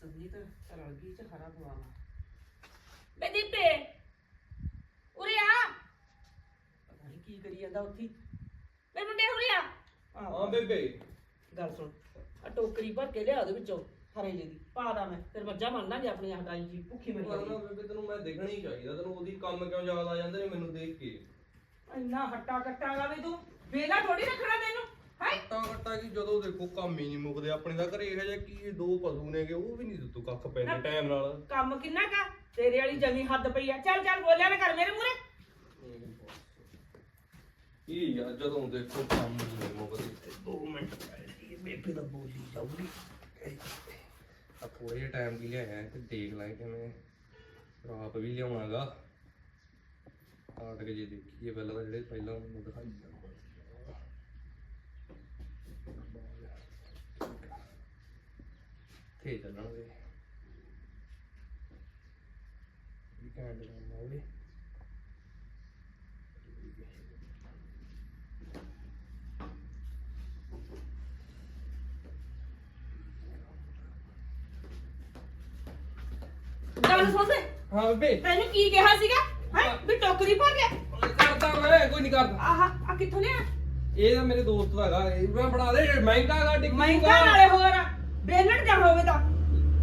ਸੰਨੀ ਤਾਂ ਰਲ ਗਈ ਚ ਹਰਾ ਪਵਾਵਾ ਬੇ ਦੀਪੇ ਉਰੇ ਆ। ਪਤਾ ਨਹੀਂ ਕੀ ਕਰੀ ਜਾਂਦਾ ਉੱਥੇ। ਬੇ ਮੁੰਡੇ ਉਰੇ ਆ। ਹਾਂ ਬੇਬੇ। ਗੱਲ ਸੁਣ ਆ ਟੋਕਰੀ ਭਰ ਕੇ ਲਿਆ ਉਹਦੇ ਵਿੱਚੋਂ ਹਰੇ ਜੇ ਦੀ। ਪਾ ਦਾ ਮੈਂ ਫਿਰ ਮੱਝਾਂ ਮੰਨ ਲਾਂਗੇ ਆਪਣੀ ਹਟਾਈ ਜੀ ਭੁੱਖੀ ਮਰੀ ਪਰ ਨਾ ਜਾਂਦੀ ਬੇਬੇ ਤੈਨੂੰ ਮੈਂ ਦੇਖਣਾ ਹੀ ਚਾਹੀਦਾ ਤੈਨੂੰ ਉਹਦੀ ਕੰਮ ਕਿਉਂ ਯਾਦ ਆ ਜਾਂਦੇ ਨੇ ਮੈਨੂੰ ਦੇਖ ਕੇ। ਇੰਨਾ ਹੱਟਾ ਕੱਟਾਗਾ ਵੀ ਤੂੰ ਵੇਲਾ ਥੋੜੀ ਰੱਖਣਾ ਤੈਨੂੰ। ਕੀ ਜਦੋਂ ਦੇਖੋ ਕੰਮ ਹੀ ਨਹੀਂ ਮੁੱਕਦੇ ਆਪਣੇ ਦਾ ਘਰੇ ਇਹੋ ਜਿਹਾ ਕੀ ਦੋ ਪਸ਼ੂ ਨੇਗੇ ਉਹ ਵੀ ਨਹੀਂ ਦਿੱਤੂ ਕੱਖ ਪੈਂਦੇ ਟਾਈਮ ਨਾਲ। ਕੰਮ ਕਿੰਨਾ ਕਾ ਤੇਰੇ ਵਾਲੀ ਜਮੀ ਹੱਦ ਪਈ ਆ। ਚੱਲ ਚੱਲ ਬੋਲਿਆ ਨਾ ਕਰ ਮੇਰੇ ਮੂਰੇ ਇਹ ਯਾਰ ਜਦੋਂ ਦੇਖੋ ਕੰਮ ਨਹੀਂ ਮੁੱਕਦੇ। 2 ਮਿੰਟ ਬੇਬੇ ਦਾ ਬੋਲੀ ਜਾਊਗੀ। ਆ ਥੋੜੇ ਜਿਹਾ ਟਾਈਮ ਵੀ ਲਿਆਇਆ ਤੇ ਦੇਖ ਲੈ ਕਿਵੇਂ ਰਾਪ ਵੀ ਲਿਆਉਣਾਗਾ। ਆਟ ਕੇ ਜੇ ਦੇਖੀਏ ਪਹਿਲਾਂ ਤਾਂ ਜਿਹੜੇ ਪਹਿਲਾਂ ਦਿਖਾਈ ਜਾਣਾ। ਤੇ ਚੱਲਣਗੇ ਵੀ ਕਹਿੰਦੇ ਨਾ ਵੀ ਗੱਲ ਸੁਣ। ਬੇ ਹਾਂ ਬੇਬੇ। ਤੈਨੂੰ ਕੀ ਕਿਹਾ ਸੀਗਾ? ਹੈ? ਵੀ ਟੋਕਰੀ ਭਰ ਲਿਆ ਕਰਦਾ ਮੈਂ ਕੋਈ ਨਹੀਂ ਕਰਦਾ। ਆਹ ਆ ਕਿੱਥੋਂ ਲਿਆ? ਇਹ ਤਾਂ ਮੇਰੇ ਦੋਸਤ ਦਾ ਹੈਗਾ ਇਹ ਮੈਂ ਬਣਾ ਦੇ ਮਹਿੰਗਾ ਹੈਗਾ ਟਿੱਕੀ ਮਹਿੰਗਾ ਨਾਲੇ ਹੋਰ ਬ੍ਰੇਨਡ ਜਾ ਹੋਵੇ ਤਾਂ।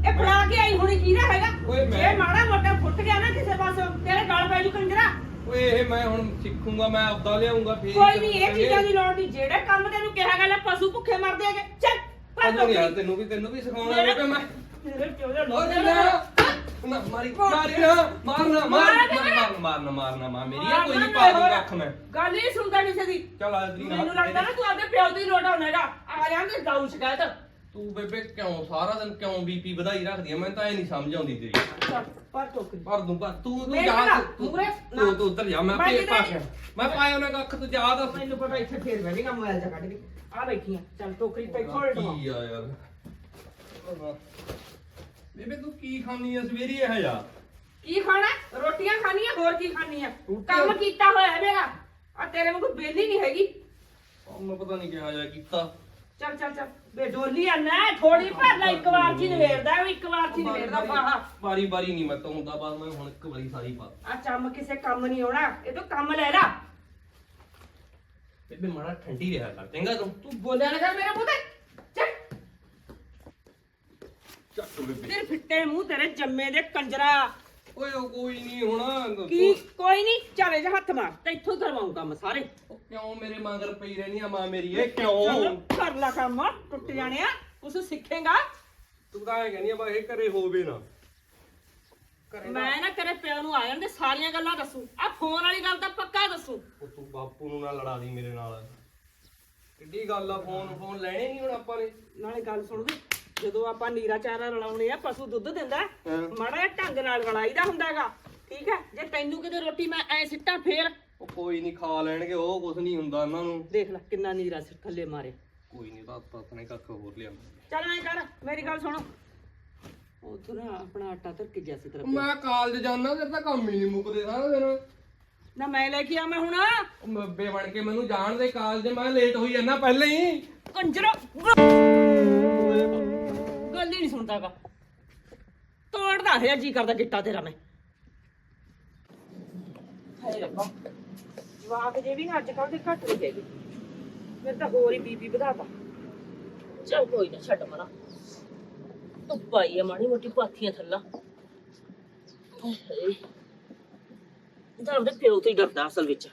ਇਹ ਫੜਾ ਕੇ ਆਈ ਹੁਣੀ ਕਿਹਦਾ ਹੈਗਾ। ਓਏ ਮੈਂ- ਜੇ ਮਾੜਾ ਮੋਟਾ ਫੁੱਟ ਗਿਆ ਨਾ ਕਿਸੇ ਪਾਸੋਂ ਤੇਰੇ ਗਲ ਪੈ ਜੂ ਕੰਜਰਾ। ਓਏ ਇਹ ਮੈਂ ਹੁਣ ਸਿੱਖੂਗਾ ਮੈਂ ਆਪਦਾ ਲਿਆਉਂਗਾ ਫੇਰ ਕੋਈ ਨਹੀਂ ਇਹ ਚੀਜ਼ਾਂ ਦੀ ਲੋੜ ਨਹੀਂ ਜਿਹੜੇ ਕੰਮ ਤੈਨੂੰ ਕਿਹਾ ਗਿਆ ਲੈ ਪਸ਼ੂ ਭੁੱਖੇ ਮਰਦੇ ਹੈਗੇ। ਚੱਲ ਪਤਾ ਨਹੀਂ ਯਾਰ। ਤੈਨੂੰ ਵੀ ਤੈਨੂੰ ਵੀ ਸਿਖਾਉਣਾ ਮੇਰੇ- ਹੈ ਮੈਂ। ਮੇਰੇ ਪਿਓ ਦਾ ਓਏ ਲੋੜ ਨਾ। ਨਾ ਮਾਰੀ ਮਾਰੀ ਨਾ ਮਾਰਨਾ ਮਾਰ। ਮਾਰਨਾ ਮਾਰਨਾ ਮਾਰਨਾ ਮਾਰ ਮੇਰੀ ਇਹ ਕੋਈ ਨਹੀਂ ਪਾ ਦੂੰਗਾ ਅੱਖ ਮੈਂ। ਗੱਲ ਨਹੀਂ ਸੁਣਦਾ ਕਿਸੇ ਦੀ। ਚੱਲ ਆ ਤੇਰੀ ਮੈਨੂੰ ਲੱਗਦਾ ਨਾ ਤੂੰ ਆਪਣੇ ਪਿਓ ਦੀ ਲੋੜ ਹੋਣਾਗਾ ਆ ਜਾਂਦੇ ਦਾਉ ਸ਼ਿਕਾਇਤ। ਤੂੰ ਬੇਬੇ ਕਿਉਂ ਸਾਰਾ ਦਿਨ ਕਿਉਂ ਬੀਪੀ ਵਧਾਈ ਰੱਖਦੀ ਆ? ਮੈਨੂੰ ਤਾਂ ਇਹ ਨਹੀਂ ਸਮਝ ਆਉਂਦੀ ਤੇਰੀ। ਪਰ ਟੋਕਰੀ ਪਰ ਦੂੰ ਤੂੰ ਤੂੰ ਮੇਰੇ ਜਾ ਨਾਲ, ਤੂੰ ਮੂਹਰੇ ਨਾ। ਤੂੰ ਤੂੰ ਜਾ ਮੈਂ ਮੈਂ ਪੇ ਮੈਂ ਪਾਇਆ ਉਹਨੇ ਕੱਖ ਤੂੰ ਜਾ ਦੱਸ। ਮੈਨੂੰ ਪਤਾ ਇੱਥੇ ਫੇਰ ਬੈਠੇਗਾ ਮੋਬਾਈਲ ਚ ਕੱਢ ਕੇ ਆ ਬੈਠੀ ਆ ਚੱਲ ਟੋਕਰੀ ਪੈ ਥੋੜੇ ਕੀ ਆ ਯਾਰ? ਬੇਬੇ ਤੂੰ ਕੀ ਖਾਣੀ ਆ ਸਵੇਰੀ ਇਹ ਜਾ? ਕੀ ਖਾਣਾ? ਰੋਟੀਆਂ ਖਾਣੀਆਂ ਹੋਰ ਕੀ ਖਾਣੀਆਂ? ਰੋਟੀਆਂ- ਕੰਮ ਕੀਤਾ ਹੋਇਆ ਹੈ ਮੇਰਾ। ਆ ਤੇਰੇ ਵਾਂਗੂ ਬੇਲੀ ਨਹੀਂ ਹੈਗੀ। ਮੈਂ ਪਤਾ ਨਹੀਂ ਕਿਹਾ ਜਾ ਕੀਤਾ। ਚੱਲ ਚੱਲ ਚੱਲ। ਬੇ ਡੋਲੀ ਆ ਨਾ ਥੋੜੀ ਭਰ ਲੈ ਇੱਕ ਵਾਰ ਚ ਹੀ ਨਵੇੜਦਾ ਉਹ ਇੱਕ ਵਾਰ ਚ ਹੀ ਨਵੇੜਦਾ ਫਾਹਾ ਵਾਰੀ ਵਾਰੀ ਨਹੀਂ ਮੈਂ ਤਾਂ ਹੁੰਦਾ ਬਸ ਮੈਂ ਹੁਣ ਇੱਕ ਵਾਰੀ ਸਾਰੀ ਪਾ ਆ ਚੰਮ ਕਿਸੇ ਕੰਮ ਨਹੀਂ ਆਉਣਾ ਇਹ ਤਾਂ ਕੰਮ ਲੈ ਲਾ। ਬੇਬੇ ਮਾੜਾ ਠੰਡੀ ਰਿਹਾ ਕਰ ਚੰਗਾ ਤੂੰ। ਤੂੰ ਬੋਲਿਆ ਨਾ ਕਰ ਮੇਰੇ ਮੂੰਹ ਤੇ। ਚੱਲ। ਚੱਕ ਬੇਬੇ। ਤੇਰੇ ਫਿੱਟੇ ਮੂੰਹ ਤੇਰੇ ਜੰਮੇ ਦੇ ਕੰਜਰਾ। ਓਏ ਉਹ ਕੋਈ ਨਹੀਂ ਹੁਣ ਕੀ? ਕੋਈ ਨਹੀਂ ਚੱਲੇ ਜਾ ਹੱਥ ਮਾਰ। ਤੇ ਇੱਥੋਂ ਕਰਵਾਉਂ ਕੰਮ ਸਾਰੇ। ਉਹ ਕਿਉਂ ਮੇਰੇ ਮਗਰ ਪਈ ਰਹਿਣੀ ਆ ਮਾਂ ਮੇਰੀ? ਇਹ ਕਿਉਂ? ਕਰ ਲਾ ਕੰਮ। ਟੁੱਟ ਜਾਣੇ ਆ ਉਸ ਸਿੱਖੇਗਾ। ਤੂੰ ਤਾਂ ਐ ਕਹਿੰਦੀ ਆ ਬਾ ਇਹ ਘਰੇ ਹੋਵੇ ਨਾ। ਮੈਂ ਨਾ ਤੇਰੇ ਪਿਓ ਨੂੰ ਆ ਜਾਂਦੇ ਸਾਰੀਆਂ ਗੱਲਾਂ ਦੱਸੂ। ਆ ਫੋਨ ਵਾਲੀ ਗੱਲ ਤਾਂ ਪੱਕਾ ਦੱਸੂ। ਉਹ ਤੂੰ ਬਾਪੂ ਨੂੰ ਨਾ ਲੜਾ ਦੀ ਮੇਰੇ ਨਾਲ। ਕਿੱਡੀ ਗੱਲ ਆ ਫੋਨ ਫੋਨ ਲੈਣੇ ਨਹੀਂ ਹੁਣ ਆਪਾਂ ਨੇ। ਨਾਲੇ ਗੱਲ ਸੁਣ। ਵੀ ਜਦੋਂ ਆਪਾਂ ਨੀਰਾ ਚਾਰਾ ਰਲਾਉਣੇ ਆ ਪਸ਼ੂ ਦੁੱਧ ਦਿੰਦਾ ਹੈ, ਹਾਂ। ਮਾੜਾ ਜਿਹਾ ਢੰਗ ਨਾਲ ਰਲਾਈਦਾ ਹੁੰਦਾਗਾ ਠੀਕ ਹੈ? ਜੇ ਤੈਨੂੰ ਕਿਤੇ ਰੋਟੀ ਮੈਂ ਐ ਸਿੱਟਾਂ ਫੇਰ? ਉਹ ਕੋਈ ਨਹੀਂ ਖਾ ਲੈਣਗੇ ਉਹ ਕੁਝ ਨਹੀਂ ਹੁੰਦਾ ਉਹਨਾਂ ਨੂੰ। ਦੇਖ ਲੈ ਕਿੰਨਾ ਨੀਰਾ ਸਿਰ ਥੱਲੇ ਮਾਰੇ। ਕੋਈ ਨਹੀਂ ਤਾਂ ਤੱਤ ਨੇ ਕੱਖ ਹੋਰ ਲਿਆ ਚੱਲ ਐ ਕਰ ਮੇਰੀ ਗੱਲ ਸੁਣੋ। ਉਧਰ ਨਾ ਆਪਣਾ ਆਟਾ ਧਰ ਕੇ ਗਿਆ ਸੀ ਤੇਰਾ ਪਿਓ। ਮੈਂ ਕਾਲਜ ਜਾਣਾ ਤੇ ਤਾਂ ਕੰਮ ਹੀ ਨਹੀਂ ਮੁੱਕਦੇ ਸਾਰਾ ਦਿਨ ਨਾ ਮੈਂ ਲੈ ਕੇ ਆਵਾਂ ਹੁਣ। ਮੱਬੇ ਬਣ ਕੇ ਮੈਨੂੰ ਜਾਣ ਦੇ ਕਾਲਜ ਮੈਂ ਲੇਟ ਹੋਈ ਜਾਂਦਾ ਪਹਿਲਾਂ ਹੀ। ਕੰਜਰਾ। ਗੱਲ ਹੀ ਨਹੀਂ ਸੁਣਦਾਗਾ। ਤੋੜਦਾ ਹੈ ਜੀ ਕਰਦਾ ਗਿੱਟਾ ਤੇਰਾ ਮੈਂ। ਹਾਏ ਰੱਬਾ ਜਵਾਕ ਜੇ ਵੀ ਨਾ ਅੱਜ ਕੱਲ ਦੇ ਘੱਟ ਨਹੀਂ ਹੈਗੇ। ਮੇਰੇ ਤਾਂ ਹੋਰ ਹੀ ਬੀਬੀ ਵਧਾਤਾ। ਚਲ ਕੋਈ ਨਾ ਛੱਡ ਮਨਾ। ਧੁੱਪ ਆਈ ਆ ਮਾੜੀ ਮੋਟੀ ਪਾਥੀਆਂ ਥੱਲਾ। ਹਾਏ। ਇਹਦਾ ਉਹਦੇ ਪਿਓ ਤੋਂ ਹੀ ਡਰਦਾ ਅਸਲ ਵਿੱਚ।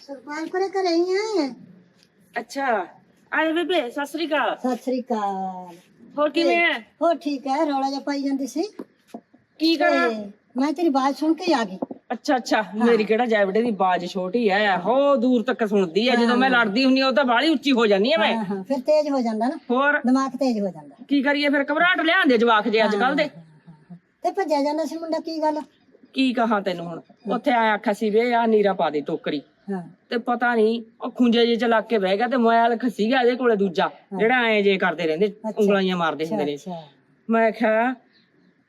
ਸਰਪੰਚ ਕੋਲੇ ਘਰੇ ਹੀ ਅੱਛਾ। ਆਏ ਬੇਬੇ ਸਤਿ ਸ੍ਰੀ ਅਕਾਲ। ਸਤਿ ਸ੍ਰੀ ਅਕਾਲ। ਹੋਰ ਕਿਵੇਂ ਹੈ ਹੋ ਠੀਕ ਹੈ ਰੌਲਾ ਜਿਹਾ ਪਾਈ ਜਾਂਦੀ ਸੀ। ਕੀ ਕਰਾਂ? ਤੇ ਮੈਂ ਤੇਰੀ ਬਾਤ ਸੁਣ ਕੇ ਆ ਗਈ। ਅੱਛਾ ਅੱਛਾ ਮੇਰੀ ਕਿਹੜਾ ਜੈਵੜੇ ਦੀ ਬਾਜ ਛੋਟੀ ਐ ਹੋ ਦੂਰ ਤੱਕ ਸੁਣਦੀ ਐ ਜਦੋਂ ਮੈਂ ਲੜਦੀ ਹੁੰਨੀ ਆ ਉਹ ਤਾਂ ਬਾਹਲੀ ਉੱਚੀ ਹੋ ਜਾਂਦੀ ਐ ਮੈਂ। ਹਾਂ ਹਾਂ ਫਿਰ ਤੇਜ਼ ਹੋ ਜਾਂਦਾ ਨਾ। ਹੋਰ? ਦਿਮਾਗ ਤੇਜ਼ ਹੋ ਜਾਂਦਾ। ਕੀ ਕਰੀਏ ਫਿਰ ਘਬਰਾਹਟ ਲਿਆਂਦੇ ਜਵਾਕ ਜੇ ਅੱਜ ਕੱਲ ਦੇ। ਤੇ ਭੱਜਿਆ ਜਾਂਦਾ ਸੀ ਮੁੰਡਾ ਕੀ ਗੱਲ? ਕੀ ਕਹਾਂ ਤੈਨੂੰ ਹੁਣ? ਉੱਥੇ ਆਇਆ ਆਖਿਆ ਸੀ ਵੇ ਆ ਨੀਰਾ ਪਾ ਦੇ ਟੋਕਰੀ। ਹਾਂ। ਤੇ ਪਤਾ ਨਹੀਂ ਉਹ ਖੁੰਝੇ ਜੇ ਚ ਲੱਗ ਕੇ ਬਹਿ ਗਿਆ ਤੇ ਮੋਬਾਈਲ ਖੱਸੀ ਗਿਆ ਇਹਦੇ ਕੋਲੇ ਦੂਜਾ ਜਿਹੜਾ ਐ ਜੇ ਕਰਦੇ ਰਹਿੰਦੇ ਉਂਗਲਾਈਆਂ ਮਾਰਦੇ ਹੁੰਦੇ ਨੇ। ਮੈਂ ਕਿਹਾ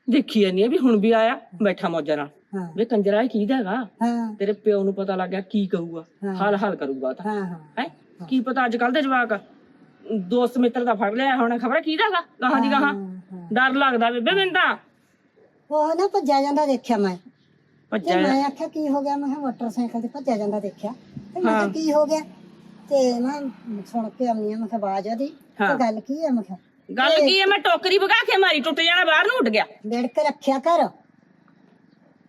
ਦੇਖੀ ਜਾਨੀ ਆ ਵੀ ਹੁਣ ਵੀ ਆਇਆ ਬੈਠਾ ਮੌਜਾਂ ਨਾਲ। ਵੇ ਕੰਜਰਾ ਇਹ ਕੀ ਦਾ ਹੈਗਾ? ਹਾਂ। ਤੇਰੇ ਪਿਓ ਨੂੰ ਪਤਾ ਲੱਗ ਗਿਆ ਕੀ ਕਹੂਗਾ। ਹਾਂ। ਹਾਲ ਹਾਲ ਕਰੂਗਾ ਤਾਂ। ਹਾਂ ਕੀ ਪਤਾ ਅੱਜ ਕੱਲ ਦੇ ਜਵਾਕ ਦੋਸਤ ਮਿੱਤਰ ਦਾ ਫੜ ਲਿਆ ਹੁਣ ਖਬਰ ਕਿਹਦਾਗਾ ਗਾਹਾਂ ਦੀ ਗਾਹਾਂ ਡਰ ਲੱਗਦਾ ਬੇਬੇ ਮੈਨੂੰ ਤਾਂ। ਉਹ ਨਾ ਭੱਜਿਆ ਜਾਂਦਾ ਦੇਖਿਆ ਮੈਂ। ਤੇ ਭੱਜਿਆ ਮੈਂ ਆਖਿਆ ਕੀ ਹੋ ਗਿਆ? ਮੈਂ ਕਿਹਾ ਮੋਟਰਸਾਈਕਲ ਤੇ ਭੱਜਿਆ ਜਾਂਦਾ ਦੇਖਿਆ। ਤੇ ਮੈਂ ਕਿਹਾ ਕੀ ਹੋ ਗਿਆ? ਤੇ ਮੈਂ ਸੁਣ ਕੇ ਆਉਂਦੀ ਆ ਮੈਂ ਕਿਹਾ ਆਵਾਜ਼ ਉਹਦੀ ਤੇ ਹਾਂ। ਗੱਲ ਕੀ ਹੈ ਮੈਂ ਕਿਹਾ ਗੱਲ ਕੀ ਹੈ ਮੈਂ ਟੋਕਰੀ ਭਗਾ ਕੇ ਮਾਰੀ ਟੁੱਟ ਜਾਣਾ ਬਾਹਰ ਨੂੰ ਉੱਡ ਗਿਆ। ਵਿੜ ਕੇ ਰੱਖਿਆ ਕਰ।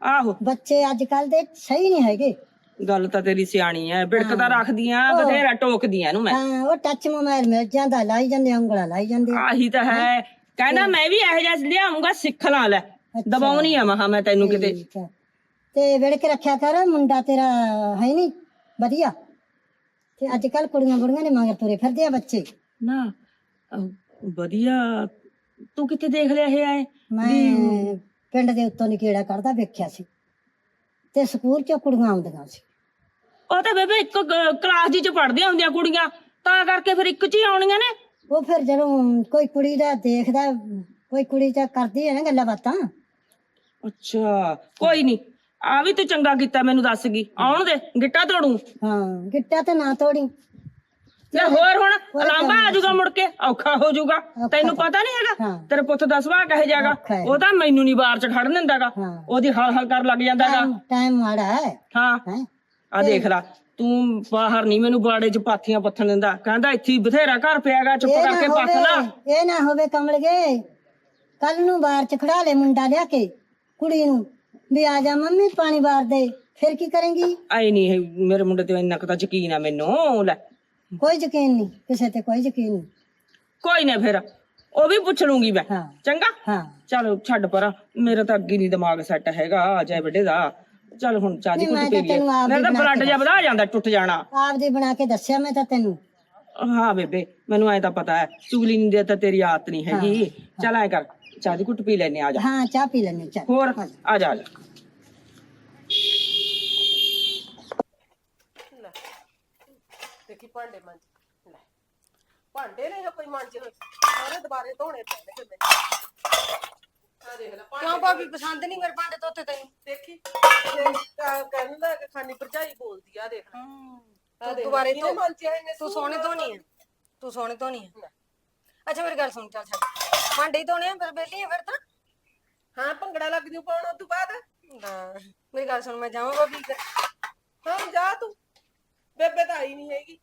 ਆਹੋ। ਬੱਚੇ ਅੱਜ ਕੱਲ ਦੇ ਸਹੀ ਨਹੀਂ ਹੈਗੇ। ਗੱਲ ਤਾਂ ਤੇਰੀ ਸਿਆਣੀ ਐ ਬਿੜਕ ਤਾਂ ਰੱਖਦੀਆਂ ਬਥੇਰਾ ਟੋਕਦੀਆਂ ਨੂੰ ਮੈਂ। ਹਾਂ ਉਹ ਟੱਚ ਮੋਬਾਈਲ ਮਿਲ ਜਾਂਦਾ ਲਾਈ ਜਾਂਦੇ ਆ, ਉਂਗਲਾਂ ਲਾਈ ਜਾਂਦੇ। ਆ। ਆਹੀ ਤਾਂ ਹੈ। ਕਹਿੰਦਾ ਮੈਂ ਵੀ ਇਹੋ ਜਿਹਾ ਲਿਆਉਂਗਾ ਸਿੱਖ ਲਾ ਲੈ। ਦਬਾਉਣੀ ਆ ਮਹਾ ਮੈਂ ਤੈਨੂੰ ਕਿਤੇ। ਠੀਕ ਹੈ। ਤੇ ਵਿੜ ਕੇ ਰੱਖਿਆ ਕਰ ਮੁੰਡਾ ਤੇਰਾ ਹੈ ਨਹੀਂ ਵਧੀਆ। ਤੇ ਅੱਜ ਕੱਲ ਕੁੜੀਆਂ ਬੁੜੀਆਂ ਦੇ ਮਗਰ ਤੁਰੇ ਫਿਰਦੇ ਆ ਬੱਚੇ। ਨਾ ਅਹ, ਵਧੀਆ। ਤੂੰ ਕਿੱਥੇ ਦੇਖ ਲਿਆ ਇਹ ਆਏ ਮੈਂ ਪਿੰਡ ਦੇ ਉੱਤੋਂ ਦੀ ਕੀੜਾ ਕੱਢਦਾ ਵੇਖਿਆ ਸੀ। ਤੇ ਸਕੂਲ ਚ ਕੁੜੀਆਂ ਆਉਂਦੀਆਂ ਸੀ। ਉਹ ਤਾਂ ਬੇਬੇ ਇੱਕ ਗ- ਕਲਾਸ ਦੀ ਚ ਪੜਦੀਆਂ ਹੁੰਦੀਆਂ ਕੁੜੀਆਂ। ਤਾਂ ਕਰਕੇ ਫਿਰ ਇੱਕ ਚ ਹੀ ਆਉਣੀਆਂ ਨੇ। ਉਹ ਫਿਰ ਜਦੋਂ ਕੋਈ ਕੁੜੀ ਦਾ ਦੇਖਦਾ ਕੋਈ ਕੁੜੀ ਤਾਂ ਕਰਦੀ ਹੈ ਨਾ ਗੱਲਾਂ ਬਾਤਾਂ। ਅੱਛਾ ਕੋਈ ਨਹੀਂ ਆ ਵੀ ਤੂੰ ਚੰਗਾ ਕੀਤਾ ਮੈਨੂੰ ਦੱਸ ਗਈ। ਆਉਣ ਦੇ ਗਿੱਟਾ ਤੋੜੂ। ਹਾਂ ਗਿੱਟਾ ਤੇ ਨਾ ਤੋੜੀ। ਤੇ ਹੋਰ ਹੁਣ ਲਾਂਬਾ ਆ ਜਾਊਗਾ ਮੁੜ ਕੇ ਔਖਾ ਹੋ ਜਾਊਗਾ। ਤੈਨੂੰ ਪਤਾ ਨਹੀਂ ਹੈਗਾ ਹਾਂ। ਤੇਰੇ ਪੁੱਤ ਦਾ ਸੁਭਾਅ ਕਹੇ ਜਾਗਾ ਔਖਾ ਹੈ। ਉਹ ਤਾਂ ਮੈਨੂੰ ਨਹੀਂ ਬਾਹਰ ਚ ਖੜਨ ਦਿੰਦਾਗਾ। ਹਾਂ। ਉਹਦੀ ਹਲ ਹਲ ਕਰ ਲੱਗ ਜਾਂਦਾਗਾ। ਟਾਈਮ ਮਾੜਾ ਹੈ। ਹਾਂ। ਹੈ? ਆ ਦੇਖ ਲੈ ਤੂੰ ਬਾਹਰ ਨਹੀਂ ਮੈਨੂੰ ਬਾੜੇ ਚ ਪਾਥੀਆਂ ਪੱਥਣ ਦਿੰਦਾ। ਕਹਿੰਦਾ ਇੱਥੇ ਹੀ ਬਥੇਰਾ ਘਰ ਪਿਆਗਾ ਚੁੱਪ ਕਰਕੇ ਪੱਥ ਲਾ। ਇਹ ਨਾ ਹੋਵੇ ਕਮਲ ਗਏ ਕੱਲ ਨੂੰ ਬਾਹਰ ਚ ਖੜਾ ਲੈ ਮੁੰਡਾ ਲਿਆ ਕੇ ਕੁੜੀ ਨੂੰ। ਵੀ ਆ ਜਾ ਮੰਮੀ ਪਾਣੀ ਬਾਰ ਦੇ। ਫਿਰ ਕੀ ਕਰੇਂਗੀ? ਆਈ ਨਹੀਂ ਮੇਰੇ ਮੁੰਡੇ ਤੇ ਇੰਨਾ ਕੁ ਤਾਂ ਯਕੀਨ ਆ ਮੈਨੂੰ ਲੈ। ਕੋਈ ਯਕੀਨ ਨਹੀਂ ਕਿਸੇ ਤੇ ਕੋਈ ਯਕੀਨ ਨਹੀਂ ਕੋਈ ਨਾ ਫਿਰ ਉਹ ਵੀ ਪੁੱਛ ਲੂੰਗੀ ਮੈਂ। ਹਾਂ। ਚੰਗਾ? ਹਾਂ। ਚਲ ਛੱਡ ਪਰ ਮੇਰਾ ਤਾਂ ਅੱਗੇ ਨਹੀਂ ਦਿਮਾਗ ਸੈੱਟ ਹੈਗਾ ਆ ਜਾਏ ਵੱਡੇ ਦਾ। ਚਲ ਹੁਣ ਚਾਦੀ ਨਹੀਂ, ਮੈਂ ਕੁੱਟ ਤਾਂ ਕੇ ਲਈ ਤੈਨੂੰ ਆਪ ਮੇਰਾ ਤਾਂ ਹੀ ਬਣਾ ਬਲੱਡ ਜਿਹਾ ਵਧਾ ਜਾਂਦਾ ਟੁੱਟ ਜਾਣਾ। ਆਪਦੀ ਬਣਾ ਕੇ ਦੱਸਿਆ ਮੈਂ ਤਾਂ ਤੈਨੂੰ। ਹਾਂ ਬੇਬੇ ਮੈਨੂੰ ਐ ਤਾਂ ਪਤਾ ਹੈ ਚੁਗਲੀ ਨਹੀਂ ਦੇ ਤਾਂ ਤੇਰੀ ਆਦਤ ਨਹੀਂ ਹੈਗੀ। ਚਲ ਐ ਕਰ ਚਾਦੀ ਕੁੱਟ ਪੀ ਲੈਨੇ ਆ ਜਾ। ਹਾਂ ਚਾਹ ਪੀ ਲੈਣੇ ਚੱਲ। ਹੋਰ ਆ ਜਾ। ਆ ਜਾ ਦੇਖੀ ਭਾਂਡੇ ਮਾਂਜ। ਲੈ ਭਾਂਡੇ ਨੇ ਕੋਈ ਮਾਂਜੇ ਹੋਏ। ਸਾਰੇ ਦੁਬਾਰੇ ਧੋਣੇ ਪੈਣੇ ਕਿੰਨੇ ਆ ਦੇਖ ਲੈ ਕਿਉਂ ਭਾਬੀ ਪਸੰਦ ਨਹੀਂ ਮੇਰੇ ਭਾਂਡੇ ਧੋਤੇ ਤੈਨੂੰ? ਦੇਖੀ ਕਹਿੰਦਾ ਕਿ ਖਾਨੀ ਭਰਜਾਈ ਬੋਲਦੀ ਆ ਦੇਖ ਆ ਦੇਖ ਦੁਬਾਰੇ ਤੋਂ ਮਾਂਜੇ ਹੋਏ ਨੇ ਤੂੰ ਸੋਹਣੇ ਧੋਣੀ ਹੈ ਤੂੰ ਸੋਹਣੇ ਧੋਣੀ ਹੈ ਅੱਛਾ ਮੇਰੀ ਗੱਲ ਸੁਣ ਚੱਲ ਛੱਡ। ਭਾਂਡੇ ਹੀ ਧੋਣੇ ਆ ਫਿਰ ਬੇਲੀ ਆ ਫਿਰ ਤਾਂ। ਹਾਂ ਭੰਗੜਾ ਲੱਗ ਜੂ ਪਾਉਣ ਉਸ ਤੋਂ ਬਾਅਦ। ਲੈ, ਮੇਰੀ ਗੱਲ ਸੁਣ ਮੈਂ ਜਾਵਾਂ ਭਾਬੀ ਘਰ। ਹਾਂ ਜਾ ਤੂੰ। ਬੇਬੇ ਤਾਂ ਆਈ ਨਹੀਂ ਹੈਗੀ।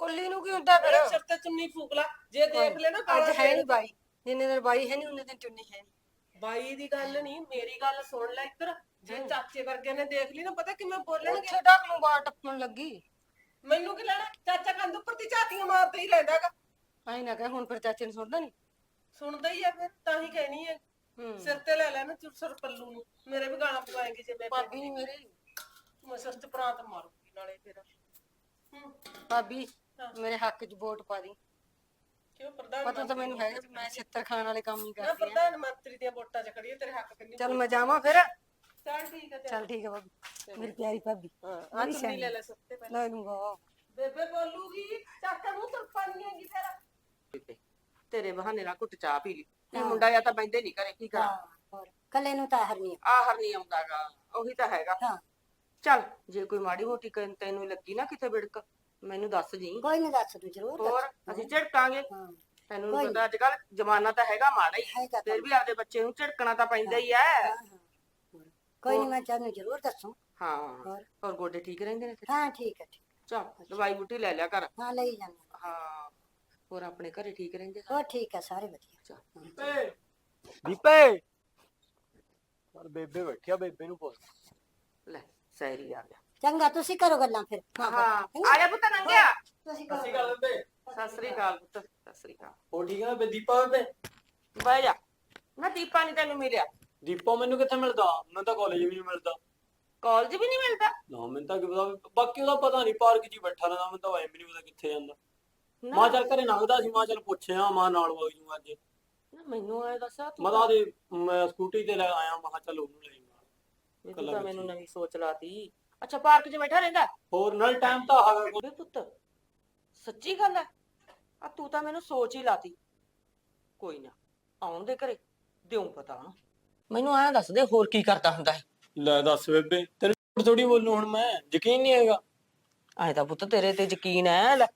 ਕੁੱਲੀ ਨੂੰ ਕੀ ਹੁੰਦਾ ਫਿਰ? ਮੇਰੇ ਸਿਰ ਤੇ ਚੁੰਨੀ ਫੂਕ ਲਾ। ਜੇ ਦੇਖ ਲੈ ਨਾ ਅੱਜ ਕਾਲਾ ਹੈ ਨਹੀਂ ਬਾਈ। ਜਿੰਨੇ ਦਿਨ ਬਾਈ ਹੈ ਨਹੀਂ ਉਹਨੇ ਦਿਨ ਚੁੰਨੀ ਹੈ ਨਹੀਂ ਬਾਈ ਦੀ ਗੱਲ ਨਹੀਂ ਮੇਰੀ ਗੱਲ ਸੁਣ ਲੈ ਇੱਧਰ। ਜੇ ਚਾਚੇ ਵਰਗੇ ਨੇ ਦੇਖ ਲਈ ਨਾ ਪਤਾ ਕਿਵੇਂ ਬੋਲਣਗੇ? ਉੱਥੇ ਢੱਕ ਨੂੰ ਬਾਹਰ ਟੱਪਣ ਲੱਗੀ। ਮੈਨੂੰ ਕੀ ਲੈਣਾ? ਚਾਚਾ ਕੰਧ ਉੱਪਰ ਦੀ ਝਾਤੀਆਂ ਮਾਰਦਾ ਹੀ ਰਹਿੰਦਾਗਾ ਆਈ ਨਾ ਕਹਿ ਹੁਣ ਫਿਰ ਚਾਚੇ ਨੂੰ ਸੁਣਦਾ ਨਹੀਂ ਸੁਣਦਾ ਹੀ ਆ ਫਿਰ ਤਾਂ ਹੀ ਕਹਿਣੀ ਹੈ ਹੂੰ। ਸਿਰ ਤੇ ਲੈ ਲੈ ਨਾ ਚੁਰਸਰ ਪੱਲੂ ਨੂੰ। ਮੇਰੇ ਵੀ ਗਾਲਾਂ ਪਵਾਏਗੀ ਜੇ ਮੈਂ ਭਾਬੀ ਨਹੀਂ ਮੇਰੀ। ਮੈਂ ਸਿਰ ਚ ਪ੍ਰਾਂਤ ਮਾਰੂਗੀ ਨਾਲੇ ਫਿਰ। ਹੂੰ। ਭਾਬੀ ਮੇਰੇ ਹੱਕ 'ਚ ਵੋਟ ਪਾ ਦੀ। ਕਿਉਂ? ਪ੍ਰਧਾਨ ਪਤਾ ਤਾਂ ਮੈਨੂੰ ਹੈਗਾ ਵੀ ਮੈਂ ਛਿੱਤਰ ਖਾਣ ਵਾਲੇ ਕੰਮ ਹੀ ਨਾ ਕਰਦੀ ਆ। ਪ੍ਰਧਾਨ ਮੰਤਰੀ ਦੀਆਂ ਵੋਟਾਂ ਚ ਖੜੀ ਤੇਰੇ ਹੱਕ ਕਿੰਨੀ ਚੱਲ ਮੈਂ ਜਾਵਾਂ ਫਿਰ। ਚੱਲ ਠੀਕ ਹੈ ਚੱਲ ਚੱਲ ਠੀਕ ਹੈ ਭਾਬੀ। ਮੇਰੀ ਪਿਆਰੀ ਭਾਬੀ। ਹਾਂ ਆ ਚੁੰਨੀ ਲੈ ਲੈ ਸਭ ਤੋਂ ਪਹਿਲਾਂ। ਲੈ ਲੂੰਗਾ। ਬੇਬੇ ਬੋਲੂਗੀ ਚਾਚਾ ਨੂੰ ਤਰਪਾ ਨਹੀਂ ਹੈਗੀ ਤੇਰਾ ਬਹਾਨੇ ਨਾਲ ਘੁੱਟ ਚਾਹ ਪੀ ਲਈ। ਇਹ ਮੁੰਡਾ ਜਾਂ ਤਾਂ ਬੈਂਦੇ ਨਹੀਂ ਕਰੇ ਕੀ ਕਰਾਂ? ਹੋਰ। ਕੱਲੇ ਨੂੰ ਤਾਂ ਹਰਨੀ ਆਹਰ ਨਹੀਂ ਆਉਂਦਾਗਾ ਉਹੀ ਤਾਂ ਹੈਗਾ। ਹਾਂ। ਚੱਲ ਜੇ ਕੋਈ ਮਾੜੀ ਮੋਟੀ ਕ- ਤੈਨੂੰ ਲੱਗੀ ਨਾ ਕਿਤੇ ਵਿੜਕ ਮੈਨੂੰ ਦੱਸ ਜੀ। ਕੋਈ ਨਹੀਂ ਦੱਸ ਤੂੰ ਜ਼ਰੂਰ ਹੋਰ ਅਸੀਂ ਝਿੜਕਾਂਗੇ। ਹਾਂ। ਤੈਨੂੰ ਨੀ ਪਤਾ ਅੱਜ ਕੱਲ ਜ਼ਮਾਨਾ ਤਾਂ ਹੈਗਾ ਮਾੜਾ ਹੀ। ਹੈਗਾ ਤਾਂ। ਫਿਰ ਵੀ ਆਪਦੇ ਬੱਚੇ ਨੂੰ ਝਿੜਕਣਾ ਤਾਂ ਪੈਂਦਾ ਹੀ ਐ ਕੋਈ ਨਹੀਂ ਮੈਂ ਤੈਨੂੰ ਜ਼ਰੂਰ ਦੱਸੂ। ਹਾਂ। ਹੋਰ? ਹੋਰ ਗੋਡੇ ਠੀਕ ਰਹਿੰਦੇ ਨੇ ਹਾਂ ਠੀਕ ਹੈ ਠੀਕ ਚਲ ਦਵਾਈ ਬੂਟੀ ਲੈ ਲਿਆ ਕਰ। ਹਾਂ ਲਈ ਜਾਂਦੇ ਹਾਂ। ਹੋਰ ਆਪਣੇ ਘਰੇ ਠੀਕ ਰਹਿੰਦੇ ਹੋਰ ਠੀਕ ਹੈ ਸਾਰੇ ਵਧੀਆ। ਚੱਲ ਦੀਪੇ! ਪਰ ਬੇਬੇ ਬੈਠਿਆ ਬੇਬੇ ਨੂੰ ਪੁੱਛ। ਲੈ ਸੈਰੀ ਆ ਗਿਆ। ਚੰਗਾ ਤੁਸੀਂ ਕਰੋ ਗੱਲਾਂ ਫਿਰ। ਹਾਂ ਆ ਜਾ ਪੁੱਤ ਨੰਗਿਆ। ਤੁਸੀਂ ਕਰੋ ਸਸੀ ਗੱਲ। ਬੇਬੇ। ਸਤਿ ਸ੍ਰੀ ਅਕਾਲ ਪੁੱਤ ਸਤਿ ਸ੍ਰੀ ਅਕਾਲ। ਉਹ ਠੀਕ ਹੈ ਨਾ ਬੇ ਦੀਪਾ ਬੇਬੇ? ਬਹਿ ਜਾ। ਨਾ ਦੀਪਾ ਨਹੀਂ ਤੈਨੂੰ ਮਿਲਿਆ। ਦੀਪਾ ਮੈਨੂੰ ਕਿੱਥੇ ਮਿਲਦਾ? ਮੈਨੂੰ ਤਾਂ ਕਾਲਜ ਵੀ ਨਹੀਂ ਮਿਲਦਾ। ਕਾਲਜ ਵੀ ਨਹੀਂ ਮਿਲਦਾ? ਨਾ ਮੈਨੂੰ ਤਾਂ ਕੀ ਪਤਾ। ਬਾਕੀ ਉਹਦਾ ਪਤਾ ਨਹੀਂ ਪਾਰਕ 'ਚ ਹੀ ਬੈਠਾ ਰਹਿੰਦਾ। ਮੈਨੂੰ ਤਾਂ ਐਵੇਂ ਨਹੀਂ ਪਤਾ ਕਿੱਥੇ ਜਾਂਦਾ। ਮਾਂ ਚੱਲ ਘਰੇ ਲੰਘਦਾ ਸੀ ਮਾਂ ਚੱਲ ਪੁੱਛਿਆ ਮਾਂ ਨਾਲ ਵਗ ਜੂ ਅੱਜ। ਨਾ ਮੈਨੂੰ ਆਇਆ ਦੱਸਾ ਤੂੰ ਮੈਂ ਸਕੂਟੀ ਤੇ ਲੈ ਆਇਆ ਮੈਂ ਚੱਲ ਉਹਨੂੰ ਲੈ ਇਹ ਤੂੰ ਤਾਂ ਮੈਨੂੰ ਨਵੀਂ ਸੋਚ ਲਾਤੀ। ਅੱਛਾ ਪਾਰਕ 'ਚ ਬੈਠਾ ਰਹਿੰਦਾ? ਹੋਰ ਨਾਲ ਟਾਈਮ ਤਾਂ ਹੈਗਾ ਕੋਈ। ਪੁੱਤ ਸੱਚੀ ਗੱਲ ਹੈ ਆ ਤੂੰ ਤਾਂ ਮੈਨੂੰ ਸੋਚ ਹੀ ਲਾਤੀ। ਕੋਈ ਨਾ ਆਉਣ ਦੇ ਘਰੇ ਦਿਉ ਪਤਾ ਉਹਨੂੰ। ਮੈਨੂੰ ਆਇਆ ਦੱਸ ਦੇ ਹੋਰ ਕੀ ਕਰਦਾ ਹੁੰਦਾ ਹੈ ਲੈ ਦੱਸ ਬੇਬੇ ਤੈਨੂੰ ਥੋੜੀ ਬੋਲੂ ਹੁਣ ਮੈਂ ਯਕੀਨ ਨਹੀਂ ਹੈਗਾ। ਐ ਤਾਂ ਪੁੱਤ ਤੇਰੇ ਤੇ ਯਕੀਨ ਹੈ ਲੈ।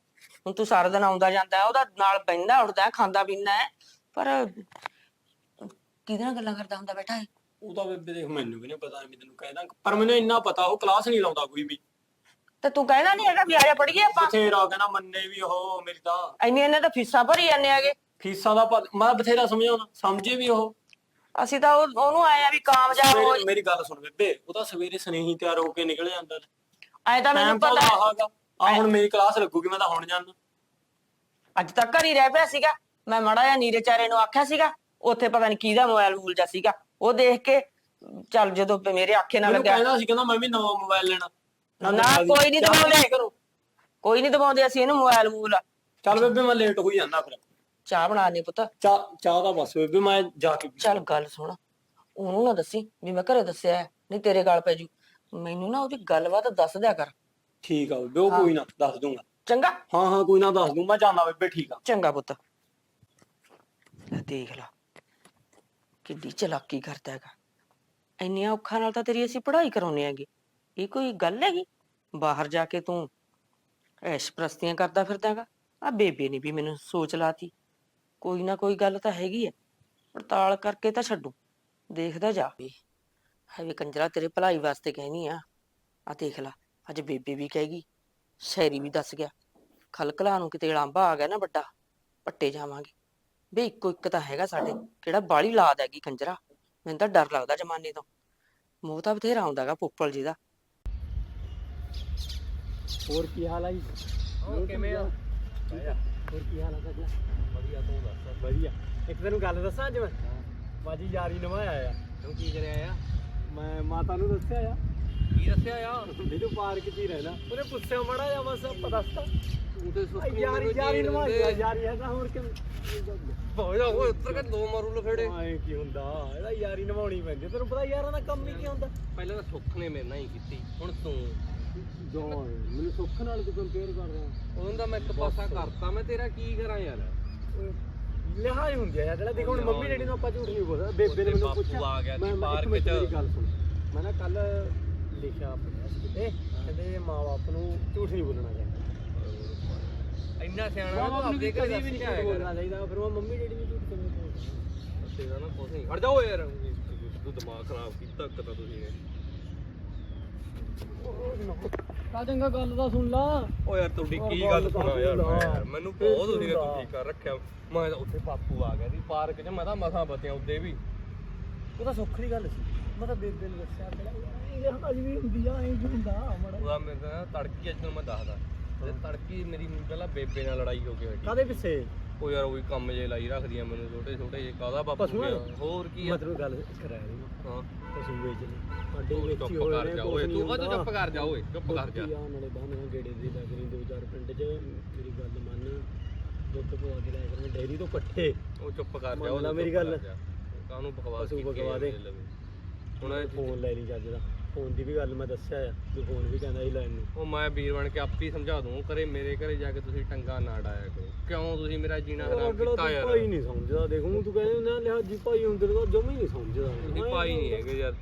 ਹੁਣ ਤੂੰ ਸਾਰਾ ਦਿਨ ਆਉਂਦਾ ਜਾਂਦਾ ਉਹਦਾ ਨਾਲ ਬੈਠਦਾ ਉੱਠਦਾ ਖਾਂਦਾ ਪੀਂਦਾ ਹੈ ਪਰ ਕਿਹਦੇ ਨਾਲ ਗੱਲਾਂ ਕਰਦਾ ਹੁੰਦਾ ਬੈਠਾ ਹੈ ਉਹ ਤਾਂ ਬੇਬੇ ਦੇਖ ਮੈਨੂੰ ਵੀ ਨਹੀਂ ਪਤਾ ਐਵੇਂ ਤੈਨੂੰ ਕਹਿਦਾ ਪਰ ਮੈਨੂੰ ਇੰਨਾ ਪਤਾ ਉਹ ਕਲਾਸ ਨਹੀਂ ਲਾਉਂਦਾ ਕੋਈ ਵੀ। ਤੇ ਤੂੰ ਕਹਿੰਦਾ ਨਹੀਂ ਹੈਗਾ ਵੀ ਆਇਆ ਪੜੀਏ ਆਪਾਂ। ਬਥੇਰਾ ਕਹਿੰਦਾ ਮੰਨੇ ਵੀ ਉਹ ਮੇਰੀ ਤਾਂ। ਇੰਨੀ ਇੰਨੇ ਤਾਂ ਫੀਸਾਂ ਭਰੀ ਜਾਂਦੇ ਹੈਗੇ। ਫੀਸਾਂ ਦਾ ਮੈਂ ਬਥੇਰਾ ਸਮਝਾਉਣਾ ਸਮਝੇ ਵੀ ਉਹ। ਅਸੀਂ ਤਾਂ ਉਹ- ਉਹਨੂੰ ਆਇਆ ਵੀ ਕਾਮਯਾਬ ਹੋ ਮੇਰੀ- ਮੇਰੀ ਗੱਲ ਸੁਣ ਬੇਬੇ ਉਹ ਤਾਂ ਸਵੇਰੇ ਸਨੇਹੀ ਤਿਆਰ ਹੋ ਕੇ ਨਿਕਲ ਜਾਂਦਾ। ਐ ਤਾਂ ਮੈਨੂੰ ਟਾਈਮ ਪਤਾ ਹੈ। ਆ ਹੁਣ ਮੇਰੀ ਕਲਾਸ ਲੱਗੂਗੀ ਮੈਂ ਤਾਂ ਹੁਣ ਜਾਣਾ। ਅੱਜ ਤੱਕ ਘਰ ਹੀ ਰਹਿ ਪਿਆ ਸੀਗਾ। ਮੈਂ ਮੜਾ ਜਾਂ ਨੀਰੇ ਚਾਰੇ ਨੂੰ ਆਖਿਆ ਸੀਗਾ ਉੱਥੇ ਪਤਾ ਨਹੀਂ ਕਿਹਦਾ ਮੋਬਾਈਲ ਮੂਲ ਜਾ ਸੀਗਾ। ਉਹ ਦੇਖ ਕੇ ਚੱਲ ਜਦੋਂ ਮੇਰੇ ਆਖੇ ਨਾਲ ਮੈਨੂੰ ਲੱਗਿਆ। ਕਹਿੰਦਾ ਸੀ ਕਹਿੰਦਾ ਮੈਂ ਵੀ ਨਵਾਂ ਮੋਬਾਈਲ ਲੈਣਾ। ਨਾ ਕੋਈ ਨਹੀਂ ਦਵਾਉਂਦੇ ਕਰੋ। ਕੋਈ ਨਹੀਂ ਦਵਾਉਂਦੇ ਅਸੀਂ ਇਹਨੂੰ ਮੋਬਾਈਲ ਮੂਲ। ਚੱਲ ਬੇਬੇ ਮੈਂ ਲੇਟ ਹੋਈ ਜਾਂਦਾ ਫਿਰ। ਚਾਹ ਬਣਾ ਲਈ ਪੁੱਤ। ਚਾਹ ਚਾਹ ਦਾ ਬਸ ਬੇਬੇ ਮੈਂ ਜਾ ਕੇ ਪੀ- ਚੱਲ ਗੱਲ ਸੁਣ। ਉਹਨੂੰ ਨਾ ਦੱਸੀ ਵੀ ਮੈਂ ਘਰੇ ਦੱਸਿਆ ਹੈ, ਨਹੀਂ ਤੇਰੇ ਗੱਲ ਪੈ ਜੂ। ਮੈਨੂੰ ਨਾ ਉਹਦੀ ਗੱਲਬਾਤ ਦੱਸ ਦਿਆ ਕਰ। ਠੀਕ ਆ ਬੇਬੇ ਉਹ ਕੋਈ ਨਾ ਦੱਸ ਦੂੰਗਾ। ਚੰਗਾ। ਹਾਂ ਹਾਂ ਕੋਈ ਨਾ ਦੱਸ ਦੂੰ ਮੈਂ ਜਾਣਾ ਬੇਬੇ ਠੀਕ ਆ। ਚੰਗਾ ਪੁੱਤ। ਲੈ ਦੇਖ ਲਾ ਕਿੱਡੀ ਚਲਾਕੀ ਕਰਦਾ ਹੈਗਾ। ਇੰਨੀਆਂ ਔਖਾਂ ਨਾਲ ਤਾਂ ਤੇਰੀ ਅਸੀਂ ਪੜ੍ਹਾਈ ਕਰਾਉਨੇ ਹੈਗੇ। ਇਹ ਕੋਈ ਗੱਲ ਹੈਗੀ? ਬਾਹਰ ਜਾ ਕੇ ਤੂੰ ਐਸ਼ ਪ੍ਰਸਤੀਆਂ ਕਰਦਾ ਫਿਰਦਾ ਹੈਗਾ। ਆ ਬੇਬੇ ਨੇ ਵੀ ਮੈਨੂੰ ਸੋਚ ਲਾਤੀ। ਕੋਈ ਨਾ ਕੋਈ ਗੱਲ ਤਾਂ ਹੈਗੀ ਹੈ ਪੜਤਾਲ ਕਰਕੇ ਤਾਂ ਛੱਡੂ। ਦੇਖਦਾ ਜਾ। ਵੀ ਹਾਏ ਕੰਜਰਾ ਤੇਰੇ ਭਲਾਈ ਵਾਸਤੇ ਕਹਿਨੀ ਆ। ਆ ਦੇਖ ਲਾ। ਅੱਜ ਬੇਬੇ ਵੀ ਕਹੇਗੀ ਸ਼ੈਰੀ ਵੀ ਦੱਸ ਗਿਆ ਖਲਕਲਾ ਨੂੰ ਕਿਤੇ ਲਾਂਬਾ ਆ ਗਿਆ ਨਾ ਵੱਡਾ ਪੱਟੇ ਜਾਵਾਂਗੇ। ਬੇ ਇੱਕੋ ਇੱਕ ਤਾਂ ਹੈਗਾ ਸਾਡੇ ਕਿਹੜਾ ਬਾਲੀ ਲਾਦ ਹੈਗੀ ਕੰਜਰਾ ਮੈਨੂੰ ਤਾਂ ਡਰ ਲੱਗਦਾ ਜਮਾਨੇ ਤੋਂ। ਮੋਹ ਤਾਂ ਬਥੇਰਾ ਆਉਂਦਾਗਾ ਪੁੱਪਲ ਜੀ ਦਾ ਹੋਰ ਕੀ ਹਾਲ ਆ ਜੀ? ਹੋਰ ਕਿਵੇਂ ਆ? ਹੋਰ ਕੀ ਹਾਲ ਆ ਤੁਹਾਡਾ? ਵਧੀਆ ਤੂੰ ਦੱਸ। ਵਧੀਆ। ਇੱਕ ਤੈਨੂੰ ਗੱਲ ਦੱਸਾਂ ਅੱਜ ਮੈਂ? ਬਾਜੀ ਯਾਰੀ ਨਵਾਇਆ ਆ। ਤੂੰ ਕੀ ਕਰਿਆ ਆ? ਮੈਂ ਮਾਤਾ ਨੂੰ ਦੱਸਿਆ ਆ ਕੀ ਦੱਸਿਆ ਆ ਮੈਨੂੰ ਪਾਰਕ 'ਚ ਹੀ ਰਹਿਣਾ। ਉਹਨੇ ਪੁੱਛਿਆ ਮੜਾ ਜਾ ਬਸ ਪਤਾ ਦੱਸਤਾ ਤੂੰ। ਤੇ ਨੂੰ ਯਾਰੀ ਯਾਰੀ ਨਵਾਇਆ। ਯਾਰੀ ਹੈ ਤਾਂ ਹੋਰ ਕਿ ਜਾ ਓਏ ਉੱਤਰ ਕੇ ਦੋ ਮਾਰੂ ਲਫੇੜੇ। ਆਏ ਕੀ ਹੁੰਦਾ? ਇਹਦਾ ਯਾਰੀ ਨਿਭਾਉਣੀ ਪੈਂਦੀ। ਤੈਨੂੰ ਪਤਾ ਯਾਰਾਂ ਦਾ ਕੰਮ ਹੀ ਕੀ ਹੁੰਦਾ? ਪਹਿਲਾਂ ਤਾਂ ਸੁੱਖ ਨੇ ਮੇਰੇ ਨਾਲ ਹੀ ਕੀਤੀ ਹੁਣ ਤੂੰ। ਜੋ ਮੈਨੂੰ ਸੁੱਖ ਨਾਲ ਤੂੰ ਕੰਪੇਅਰ ਕਰ ਰਿਹਾ। ਉਹਨਾਂ ਦਾ ਮੈਂ ਇੱਕ ਪਾਸਾ ਕਰਤਾ ਮੈਂ ਤੇਰਾ ਕੀ ਕਰਾਂ ਯਾਰ? ਲਿਹਾਜ਼ ਹੁੰਦੀ ਆ ਜਿਹੜਾ ਦੇਖੋ ਹੁਣ ਮੰਮੀ ਡੈਡੀ ਨੂੰ ਆਪਾਂ ਝੂਠ ਨਹੀਂ ਬੋਲਦਾ ਬੇਬੇ ਨੇ ਉੱਥੇ ਮੈਨੂੰ ਬਾਪੂ ਪੁੱਛਿਆ। ਆ ਗਿਆ ਸੀ ਮੈਂ ਮੈਂ ਪਾਰਕ ਇੱਕ ਮਿੰਟ ਚ। ਮੇਰੀ ਗੱਲ ਸੁਣ। ਮੈਂ ਨਾ ਕੱਲ ਲਿਖਿਆ ਪੜਿਆ ਸੀ ਕਿਤੇ ਕਹਿੰਦੇ ਮਾਂ-ਬਾਪ ਨੂੰ ਝੂਠ ਨਹੀਂ ਬੋਲਣਾ ਚਾਹੀਦਾ। ਇੰਨਾ ਸਿਆਣਾ ਤੂੰ ਨੂੰ ਕਦੇ ਵੀ ਨਹੀਂ ਬੋਲਣਾ ਚਾਹੀਦਾ। ਫਿਰ ਉਹ ਮੰਮੀ ਡੈਡੀ ਨੂੰ ਝੂਠ ਕਿਵੇਂ ਬੋਲਣਾ ਤੇਰਾ ਨਾ ਕੁਛ ਨਹੀਂ। ਹਟ ਜਾਓ ਯਾਰ। ਤੂੰ ਦਿਮਾਗ ਖਰਾਬ ਕੀਤਾ ਤਾਂ ਤੁਸੀਂ ਕਾ ਚੰਗਾ ਗੱਲ ਦਾ ਸੁਣ ਲਾ। ਓ ਯਾਰ ਤੁਹਾਡੀ ਕੀ ਗੱਲ ਤਾਂ ਸੁਣਾ ਯਾਰ ਮੈਨੂੰ ਬਹੁਤ ਤੁਸੀਂ ਨੇ ਤੁਸੀਂ ਕਰ ਰੱਖਿਆ। ਮੈਂ ਤਾਂ ਉੱਥੇ ਪਾਪੂ ਆ ਗਿਆ ਸੀ ਪਾਰਕ 'ਚ। ਮੈਂ ਤਾਂ ਮਸਾਂ ਬਤਿਆ ਉੱਦੇ ਵੀ। ਉਹ ਤਾਂ ਸੁੱਖ ਗੱਲ ਸੀ। ਮੈਂ ਤਾਂ ਬੇਬੇ ਨੂੰ ਦੱਸਿਆ ਇਹ ਹਜ ਵੀ ਹੁੰਦੀ ਆ ਐਂ ਹੁੰਦਾ ਮੜਾ ਉਹਦਾ ਮੇਰੇ ਨਾਲ ਤੜਕੀ ਅੱਜ ਨੂੰ ਮੈਂ ਦੱਸਦਾ ਤੇ ਤੜਕੀ ਮੇਰੀ ਪਹਿਲਾਂ ਬੇਬੇ ਨਾਲ ਲੜਾਈ ਹੋ ਗਈ ਕਾਦੇ ਪਿੱਛੇ ਉਹ ਯਾਰ ਉਹ ਵੀ ਕੰਮ ਜੇ ਲਾਈ ਰੱਖਦੀਆਂ ਮੈਨੂੰ ਛੋਟੇ ਛੋਟੇ ਜੇ ਕਾਦਾ ਬਾਪੂ ਪਸ਼ੂਆਂ? ਹੋਰ ਕੀ ਆ ਮਤਲਬ ਗੱਲ ਕਰਾਇਆ ਨੀ ਹਾਂ ਪਸ਼ੂ ਵੇਚ ਲੈ ਸਾਡੇ ਉਹ ਵਿੱਚ ਚੁੱਪ ਹੀ ਹੋਏ ਕਰ ਨੇ, ਜਾ ਕੁਛ ਓਏ ਤੂੰ ਉਹ ਹੁੰਦਾ। ਚੁੱਪ ਕਰ ਜਾ ਓਏ ਚੁੱਪ ਕਰ ਜਾ ਪੀਆ ਨਾਲੇ ਬਾਹਰ ਗੇੜੇ ਦੀ ਲੱਗ ਰਹੀ ਦੋ ਚਾਰ ਪਿੰਡ 'ਚ ਮੇਰੀ ਗੱਲ ਮੰਨ ਦੁੱਧ ਪਵਾ ਕੇ ਲੈ ਕਰਾਂ ਡੈਰੀ ਤੋਂ ਪੱਠੇ ਉਹ ਚੁੱਪ ਕਰ ਜਾ ਮੰਨ ਉਹ ਲਾ ਮੇਰੀ ਗੱਲ। ਜਾ। ਕਾਹਨੂੰ ਬਕਵਾਸ ਪਸ਼ੂ ਕੀਤੀ ਬਕਵਾ ਦੇ। ਲਵੇ। ਹੁਣ ਇਹ ਫੋਨ ਲੈ ਲਈ ਚੱਜ ਦਾ। ਫੋਨ ਦੀ ਵੀ ਗੱਲ ਮੈਂ ਦੱਸਿਆ ਆ ਵੀ ਫੋਨ ਵੀ ਕਹਿੰਦਾ ਸੀ ਲੈਣ ਨੂੰ ਉਹ ਮੈਂ ਵੀਰ ਬਣ ਕੇ ਆਪੇ ਹੀ ਸਮਝਾ ਦੂੰ ਕਰੇ ਮੇਰੇ ਘਰੇ ਜਾ ਕੇ ਤੁਸੀਂ ਟੰਗਾ ਨਾ ਡਾਇਆ ਕਰੋ। ਕਿਉਂ ਤੁਸੀਂ ਮੇਰਾ ਜੀਣਾ ਹਰਾਮ ਅਗਲਾ ਕੀਤਾ ਤੂੰ ਯਾਰ? ਭਾਈ ਨਹੀਂ ਸਮਝਦਾ। ਦੇਖੋ ਤੂੰ ਕਹਿੰਦੇ ਨਾ ਲਿਹਾਜੀ ਭਾਈ ਹੁੰਦੇ ਤਾਂ ਜਮਾ ਹੀ ਨਹੀਂ ਸਮਝਦਾ। ਤੁਸੀਂ ਭਾਈ ਨਹੀਂ ਹੈਗੇ ਯਾਰ।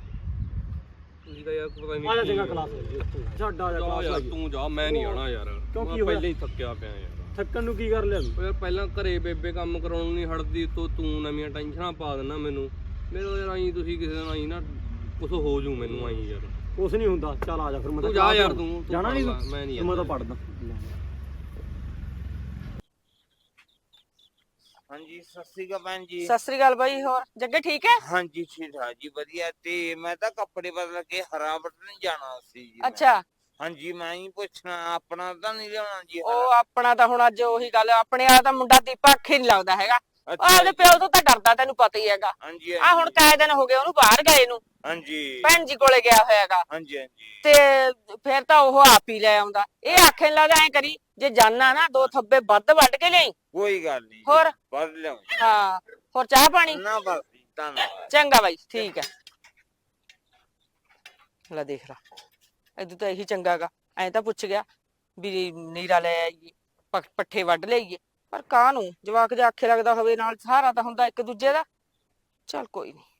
ਤੁਸੀਂ ਤਾਂ ਯਾਰ ਪਤਾ ਨਹੀਂ ਆ ਜਾ ਕੀ- ਚੰਗਾ ਕਲਾਸ ਲੱਗੀ ਛੱਡ ਆ ਜਾ ਕਲਾਸ ਯਾਰ ਲੱਗੀ ਤੂੰ ਜਾ ਮੈਂ ਨਹੀਂ ਆਣਾ ਯਾਰ। ਕਿਉਂ ਮੈਂ ਕੀ ਹੋਇਆ? ਪਹਿਲਾਂ ਹੀ ਥੱਕਿਆ ਪਿਆ ਯਾਰ। ਥੱਕਣ ਨੂੰ ਕੀ ਕਰ ਲਿਆ ਤੂੰ? ਉਹ ਯਾਰ ਪਹਿਲਾਂ ਘਰੇ ਬੇਬੇ ਕੰਮ ਕਰਾਉਣ ਨਹੀਂ ਹਟਦੀ ਤੋ ਤੂੰ ਨਵੀਆਂ ਟੈਨਸ਼ਨਾਂ ਪਾ ਦੇਣਾ ਮੈਨੂੰ। ਮੇਰੇ ਯਾਰ ਆਈ ਤੁਸੀਂ ਕਿਸੇ ਦਿਨ ਆਈ ਨਾ ਕੁਛ ਹੋ ਜੂ ਮੈਨੂੰ ਆਈ ਯਾਰ। ਕੁਛ ਨਹੀਂ ਹੁੰਦਾ ਚੱਲ ਆ ਜਾ ਫਿਰ ਮੈਂ ਤੂੰ ਜਾ ਯਾਰ। ਤੂੰ, ਤੂੰ ਜਾਣਾ ਨਹੀਂ ਪੜ੍ਹ ਲੈ, ਮੈਂ ਨਹੀਂ ਮੈਂ ਤਾਂ ਜਾਂਦਾ। ਪੜਦਾ ਹਾਂਜੀ ਸਤਿ ਸ੍ਰੀ ਅਕਾਲ ਭੈਣ ਜੀ। ਸਤਿ ਸ੍ਰੀ ਅਕਾਲ ਬਾਈ ਹੋਰ? ਜੱਗੇ ਠੀਕ ਹੈ? ਹਾਂਜੀ ਠੀਕ ਠਾਕ ਜੀ ਵਧੀਆ। ਤੇ ਮੈਂ ਤਾਂ ਕੱਪੜੇ ਬਦਲ ਕੇ ਹਰਾ ਬਟਨ ਜਾਣਾ ਸੀ ਜੀ ਮੈਂ। ਅੱਛਾ। ਹਾਂਜੀ ਮੈਂ ਹੀ ਪੁੱਛਣਾ ਆਪਣਾ ਤਾਂ ਨਹੀਂ ਲਿਆਉਣਾ ਜੀ ਉਹ ਆਪਣਾ ਤਾਂ ਹੁਣ ਅੱਜ ਉਹੀ ਗੱਲ ਆਪਣੇ ਵਾਲਾ ਤਾਂ ਮੁੰਡਾ ਦੀਪਾ ਅੱਖੇ ਨਹੀਂ ਲੱਗਦਾ ਹੈਗਾ। ਉਹਦੇ ਪਿਓ ਤੋਂ ਤਾਂ ਡਰਦਾ ਤੈਨੂੰ ਪਤਾ ਹੀ ਹੈਗਾ। ਹਾਂਜੀ ਆ ਹੁਣ ਕਾਇ ਦਿਨ ਹੋ ਗਏ ਉਹਨੂੰ ਬਾਹਰ ਗਏ ਨੂੰ। ਹਾਂਜੀ। ਭੈਣ ਜੀ ਕੋਲੇ ਗਿਆ ਹੋਇਆ ਹੈਗਾ। ਹਾਂਜੀ ਹਾਂਜੀ। ਤੇ ਫਿਰ ਤਾਂ ਉਹ ਆਪ ਹੀ ਲੈ ਆਉਂਦਾ। ਇਹ ਆਖੇ ਨੀ ਲੱਗਦਾ ਐ ਕਰੀ ਜੇ ਜਾਨਾ ਨਾ ਦੋ ਥੱਬੇ ਵੱਧ ਵੱਢ ਕੇ ਲਿਆਈ। ਕੋਈ ਗੱਲ ਨਹੀਂ ਹੋਰ? ਬਦਲ ਲਿਆਉਂ ਹਾਂ ਹੋਰ ਚਾਹ ਪਾਣੀ? ਨਾ ਬਸ ਧੰਨਵਾਦ। ਚੰਗਾ ਬਾਈ ਠੀਕ ਹੈ। ਲੈ ਦੇਖ ਲਾ ਇਦੋਂ ਤਾਂ ਇਹੀ ਚੰਗਾਗਾ ਐਂ ਤਾਂ ਪੁੱਛ ਗਿਆ ਵੀ ਨੀਰਾ ਲੈ ਆਈਏ ਪੱਠੇ ਵੱਢ ਲਈਏ। ਪਰ ਕਾਹ ਨੂੰ ਜਵਾਕ ਜੇ ਆਖੇ ਲੱਗਦਾ ਹੋਵੇ ਨਾਲ, ਸਹਾਰਾ ਤਾਂ ਹੁੰਦਾ ਇੱਕ ਦੂਜੇ ਦਾ। ਚੱਲ ਕੋਈ ਨਹੀਂ